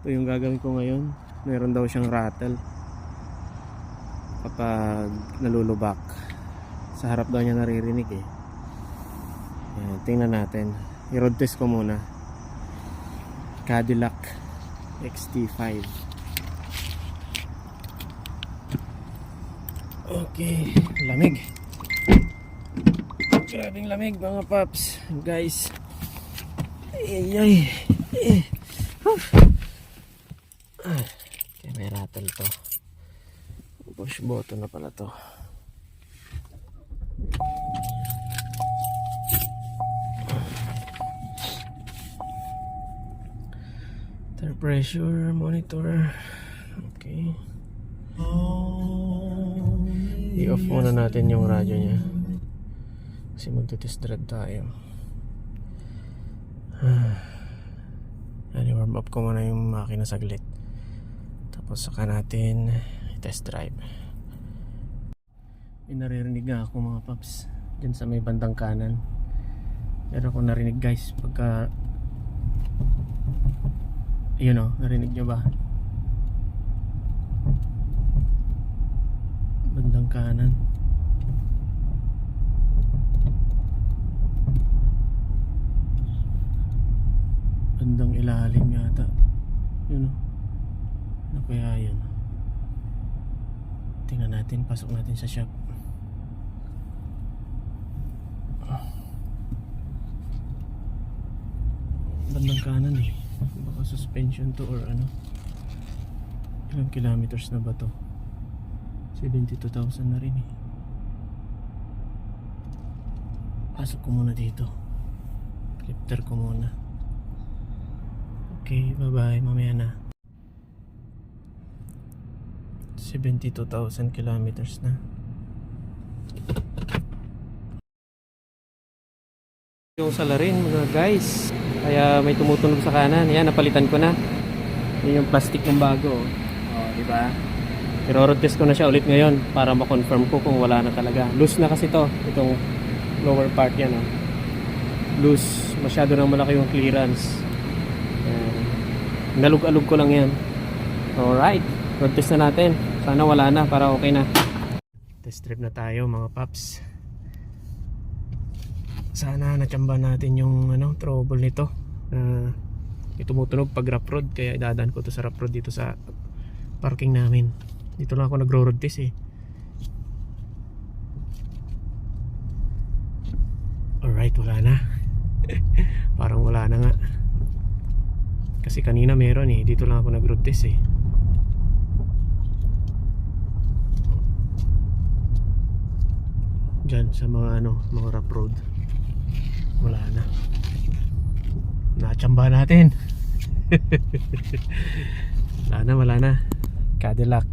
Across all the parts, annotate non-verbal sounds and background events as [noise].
Ito yung gagawin ko ngayon. Meron daw siyang rattle. Kapag nalulubak. Sa harap daw niya naririnig eh. Ayan, tingnan natin. I-road test ko muna. Cadillac XT5. Okay, lamig. Grabing lamig mga paps. Guys. Ay, ay. Eh. Ah, Okay, may rattle to. Push button na pala to. Tire pressure monitor. Okay. I-off muna natin yung radyo niya. Kasi magte-test drive tayo. [sighs] Yan, i-warm up ko muna yung makina saglit. Tapos saka natin test drive. May naririnig nga ako mga paps. Diyan sa may bandang kanan. Meron ako narinig guys pagka yun o, narinig nyo ba? Bandang kanan. Bandang ilalim yata. Yun o. Ano kaya yun? Tingnan natin, pasok natin sa shop. Bandang kanan eh. Baka suspension to or ano. Ilang kilometers na ba to? 72,000 na rin eh. Pasok ko muna dito. Clipter ko muna. Okay, bye-bye. Mamaya na. 72,000 kilometers na. Yung salarin mga guys. Kaya may tumutunog sa kanan. Yan, napalitan ko na. Yan yung plastic ng bago. Oh, di ba? Pero test ko na siya ulit ngayon para ma-confirm ko kung wala na talaga. Loose na kasi to, itong lower part yan. Oh. Loose. Masyado nang malaki yung clearance. Nalug-alug ko lang yan. Alright. Road test na natin. Sana wala na para okay na. Test trip na tayo mga paps. Sana natsyamba natin yung ano, trouble nito. Uh, tumutunog pag rough road kaya idadaan ko to sa rough road dito sa parking namin. Dito lang ako nagro-road test eh. Alright, wala na. [laughs] Parang wala na nga. Kasi kanina meron eh. Dito lang ako nag-road test eh. Diyan sa mga ano, mga rough road. Wala na. Nachamba natin. [laughs] wala na, wala na. Cadillac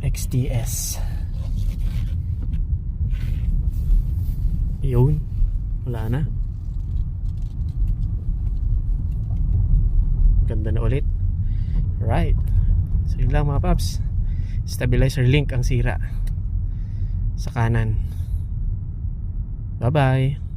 XTS. Yun. Wala na. Ganda na ulit. Right. So yun lang mga paps. Stabilizer link ang sira sa kanan. Bye-bye.